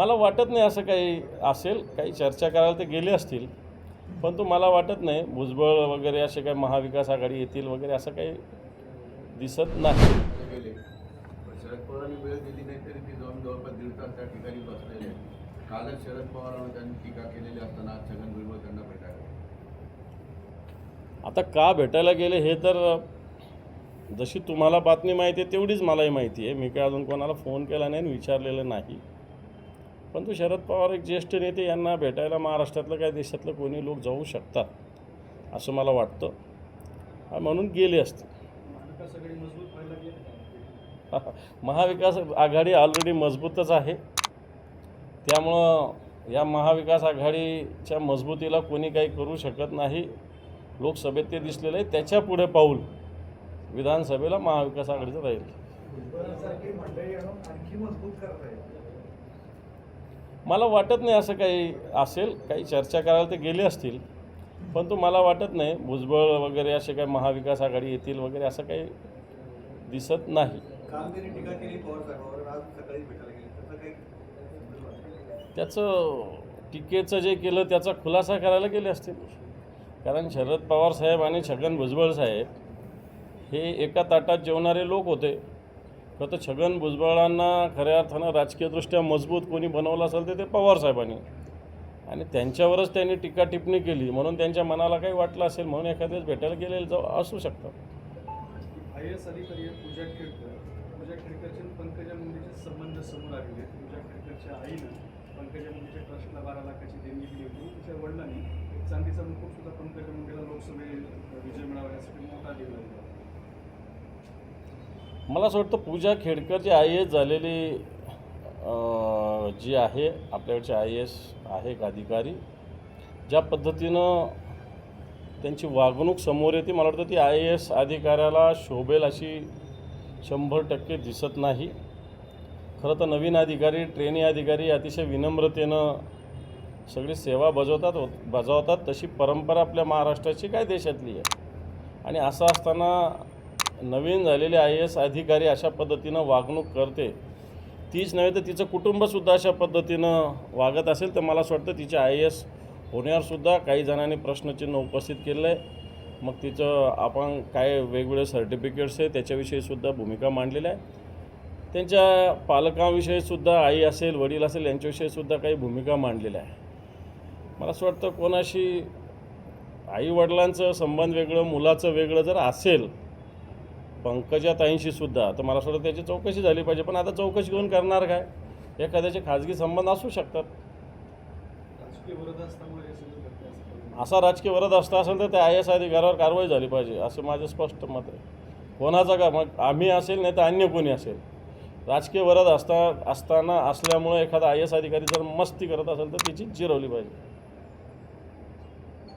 मला वाटत नाही असं काही असेल. काही चर्चा करायला ते गेले असतील. पण तो मला वाटत नाही. भुजबळ वगैरे असे काही महाविकास आघाडी येतील वगैरे असं काही दिसत नाही. शरद पवारांनी वेळ दिली नाही तरी ते जाऊन जवळपास दीड तास त्या ठिकाणी बसलेले कालच शरद पवारांवर त्यांनी टीका केलेली असताना आज छगन भुजबळ त्यांना भेटायला. आता का भेटायला गेले हे तर जशी तुम्हाला बातमी माहिती आहे तेवढीच मलाही माहिती आहे. मी काय अजून कोणाला फोन केला नाही आणि विचारलेलं नाही. पण तो शरद पवार एक ज्येष्ठ नेते यांना भेटायला महाराष्ट्रातलं काय देशातलं कोणी लोक जाऊ शकतात असं मला वाटतं. म्हणून गेले असते. महाविकास आघाडी ऑलरेडी मजबूतच आहे. त्यामुळं या महाविकास आघाडीच्या मजबूतीला कोणी काही करू शकत नाही. लोकसभेत ते दिसलेलं आहे. त्याच्या पुढे पाऊल विधानसभेला महाविकास आघाडीचं राहील भुजबळांसारखी मंडळी आणून आणखी मजबूत करत आहे मला वाटत नाही असं काही असेल काही चर्चा करायला ते गेले असतील पण तो मला वाटत नाही भुजबळ वगैरे असे काही महाविकास आघाडी येतील वगैरे असं काही दिसत नाही. त्याचं टीकेचं जे केलं त्याचा खुलासा करायला गेले असतील. कारण शरद पवार साहेब आणि छगन भुजबळ साहेब हे एका ताटात जेवणारे लोक होते. खरं तर छगन भुजबळांना खऱ्या अर्थानं राजकीयदृष्ट्या मजबूत कोणी बनवलं असेल तर ते पवारसाहेबांनी आणि त्यांच्यावरच त्यांनी टीका टिप्पणी केली म्हणून त्यांच्या मनाला काही वाटलं असेल म्हणून एखाद्याच भेटायला गेलेलं जाऊ असू शकतात आय एस अधिकारी पूजा खेडकर पूजा खेडकरचे पंकजा मुंडेचे संबंध समोर आलेले पूजा खेडकरच्या आईनं पंकजा मुंडेच्या ट्रस्टला बारा लाखाची देणगी दिली होती. तिच्या वडिलांनी चांदीचा मुकुट सुद्धा पंकजा मुंडेला लोकसभेत विजय मिळावा यासाठी मोठा दिला होता मला असं वाटतं पूजा खेडकर जी आय एस झालेली जी आहे आपल्याकडची आय एस आहे एक अधिकारी ज्या पद्धतीनं त्यांची वागणूक समोर येते. मला वाटतं ती आय एस अधिकाऱ्याला शोभेल अशी शंभर टक्के दिसत नाही. खरं तर नवीन अधिकारी ट्रेनी अधिकारी अतिशय विनम्रतेनं सगळी सेवा बजावतात बजावतात. तशी परंपरा आपल्या महाराष्ट्राची काय देशातली आहे? आणि असं असताना नवीन झालेले आय एस अधिकारी अशा पद्धतीनं वागणूक करते. तीच नव्हे तर तिचं कुटुंबसुद्धा अशा पद्धतीनं वागत असेल तर मला असं वाटतं तिचे आय एस होण्यावरसुद्धा काही जणांनी प्रश्नचिन्ह उपस्थित केलं आहे मग तिचं आपण काय वेगवेगळे सर्टिफिकेट्स आहे त्याच्याविषयीसुद्धा भूमिका मांडलेल्या आहे. त्यांच्या पालकांविषयीसुद्धा आई असेल वडील असेल यांच्याविषयीसुद्धा काही भूमिका मांडलेल्या आहे. मला असं वाटतं कोणाशी आईवडिलांचं संबंध वेगळं मुलाचं वेगळं जर असेल पंकजा ताईंशी सुद्धा तर मला असं वाटतं त्याची चौकशी झाली पाहिजे. पण आता चौकशी घेऊन करणार काय? एखाद्याचे खाजगी संबंध असू शकतात. असं राजकीय विरोध असता असेल तर त्या आय एस अधिकारावर कारवाई झाली पाहिजे असं माझं स्पष्ट मत आहे. कोणाचा का? मग आम्ही असेल नाही तर अन्य कोणी असेल. राजकीय विरोध असता असताना असल्यामुळे एखादा आय एस अधिकारी जर मस्ती करत असेल तर तिची जिरवली पाहिजे.